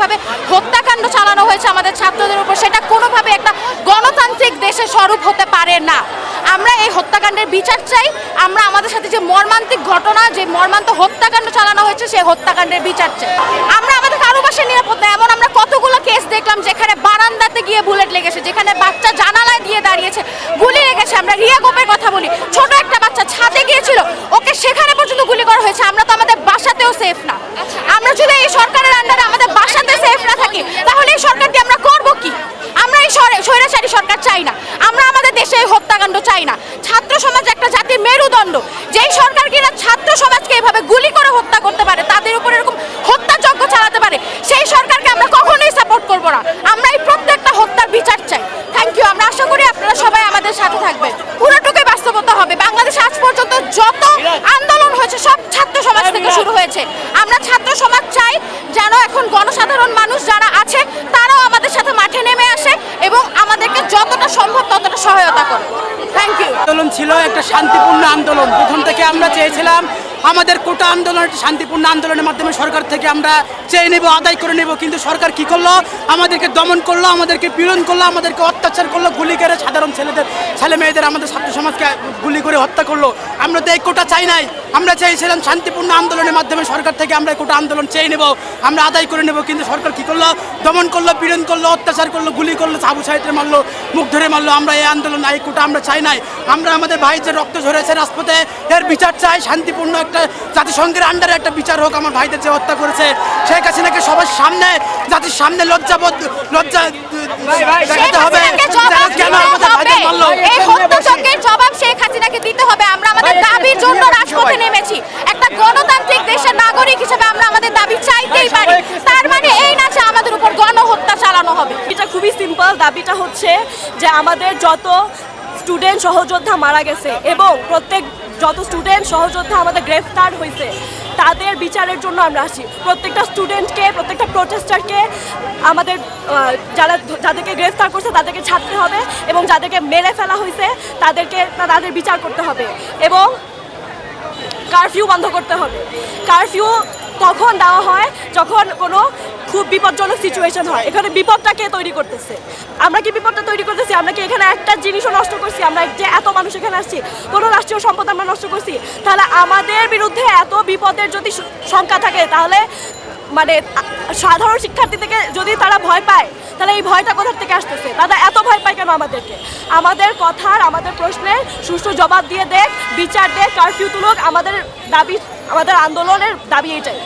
যেভাবে হত্যাকাণ্ড চালানো হয়েছে আমাদের ছাত্রদের উপর সেটা কোনোভাবে একটা গণতান্ত্রিক দেশে স্বরূপ হতে পারে না। আমরা এই হত্যাকাণ্ডের বিচার চাই আমরা আমাদের সাথে যে মর্মান্তিক ঘটনা যে মর্মান্ত হত্যাকাণ্ড চালানো হয়েছে সেই হত্যাকাণ্ডের বিচার চাই। আমরা আমাদের কারোবাসের নিরাপদ না এমন আমরা কতগুলো কেস দেখলাম যেখানে বারান্দাতে গিয়ে বুলেট লেগেছে যেখানে বাচ্চা জানালায় দিয়ে দাঁড়িয়েছে গুলি লেগেছে। আমরা রিয়া গোপের কথা বলি ছোট একটা বাচ্চা ছাদে গিয়েছিল ওকে সেখানে পর্যন্ত গুলি করা হয়েছে। আমরা তো আমাদের বাসাতেও সেফ না। আচ্ছা। আমরা যদি এই সরকারের আন্ডারে এই হত্যাকাণ্ড চাই না। ছাত্র সমাজ একটা জাতির মেরুদণ্ড। যেই সরকার কিনা ছাত্র সমাজকে এভাবে গুলি করে হত্যা করতে পারে তাদের উপর এরকম হত্যাযজ্ঞ চালাতে পারে সেই সরকারকে আমরা কখনোই সাপোর্ট করব না। আমরা এই প্রত্যেকটা হত্যার বিচার চাই। থ্যাংক ইউ আমরা আশা করি আপনারা সবাই আমাদের সাথে থাকবেন। পুরোটুকুই বাস্তবতা হবে। বাংলাদেশ আজ পর্যন্ত যত আন্দোলন হয়েছে সব ছাত্র সমাজ থেকে শুরু হয়েছে। আমরা ছাত্র সমাজ চাই যেন এখন গণসাধারণ মানুষ যারা আছে তারাও আমাদের সাথে মাঠে নেমে আসে। যতটা সম্ভব ততটা সহায়তা করে। থ্যাংক ইউ আন্দোলন ছিল একটা শান্তিপূর্ণ আন্দোলন। প্রথম থেকে আমরা চেয়েছিলাম আমাদের কোটা আন্দোলন, শান্তিপূর্ণ আন্দোলনের মাধ্যমে সরকার থেকে আমরা চেয়ে নেব, আদায় করে নেব, কিন্তু সরকার কি করল? আমাদেরকে দমন করল, আমাদেরকে পীড়ন করল, আমাদেরকে অত্যাচার করল, গুলি করে সাধারণ ছেলেদের, ছেলে মেয়েদের, আমাদের ছাত্র সমাজকে গুলি করে হত্যা করল। আমরা তো এই কোটা চাই নাই। আমরা চেয়েছিলাম শান্তিপূর্ণ আন্দোলনের মাধ্যমে সরকার থেকে আমরা কোটা আন্দোলন চেয়ে নেব, আমরা আদায় করে নেব, কিন্তু সরকার কি করল? দমন করল, পীড়ন করল, অত্যাচার করল, গুলি করল সাবু সাহিত্যে মারলো, মুখ ধরে মারলো, আমরা এই আন্দোলন, এই কোটা আমরা চাই নাই। আমরা আমাদের ভাই যে রক্ত ঝরেছে রাজপথে, এর বিচার চাই, শান্তিপূর্ণ একটা জাতিসংঘের আন্ডারে একটা বিচার হোক আমার ভাইদের যে হত্যা করেছে শেখ হাসিনাকে সবার সামনে জাতির সামনে লজ্জাবোধ লজ্জা দেখাতে হবে। কেন আমাদের হবে। ভাইদের মারলো? এই হত্যাযজ্ঞের জবাব শেখ হাসিনাকে দিতে হবে। আমরা আমাদের দাবির জন্য রাজপথে নেমেছি। একটা গণতান্ত্রিক দেশের নাগরিক হিসেবে আমরা আমাদের দাবি চাইতেই পারি। তার মানে এই না যে আমাদের উপর গণহত্যা চালানো হবে। এটা খুবই সিম্পল দাবিটা হচ্ছে যে আমাদের যত স্টুডেন্ট সহযোদ্ধা মারা গেছে এবং প্রত্যেক যত স্টুডেন্ট সহযোদ্ধা আমাদের গ্রেফতার হয়েছে, তাদের বিচারের জন্য আমরা আসি প্রত্যেকটা স্টুডেন্টকে প্রত্যেকটা প্রোটেস্টারকে আমাদের যারা যাদেরকে গ্রেফতার করছে, তাদেরকে ছাড়তে হবে এবং যাদেরকে মেরে ফেলা হয়েছে, তাদেরকে, তাদের বিচার করতে হবে এবং কারফিউ বন্ধ করতে হবে। কারফিউ তখন দেওয়া হয় যখন কোনো খুব বিপজ্জনক সিচুয়েশন হয়। এখানে বিপদটাকে তৈরি করতেছে? আমরা কি বিপদটা তৈরি করতেছি? আমরা কি এখানে একটা জিনিসও নষ্ট করছি? আমরা যে এত মানুষ এখানে আসছি, কোনো রাষ্ট্রীয় সম্পদ আমরা নষ্ট করছি? তাহলে আমাদের বিরুদ্ধে এত বিপদের যদি স- শঙ্কা থাকে, তাহলে মানে সাধারণ শিক্ষার্থী থেকে যদি তারা ভয় পায়, তাহলে এই ভয়টা কোথার থেকে আসতেছে? তারা এত ভয় পায় কেন আমাদেরকে? আমাদের কথার, আমাদের প্রশ্নের সুষ্ঠু জবাব দিয়ে দেখ, বিচার দেখ কারফিউ তুলুক। আমাদের দাবি, আমাদের আন্দোলনের দাবি এটাই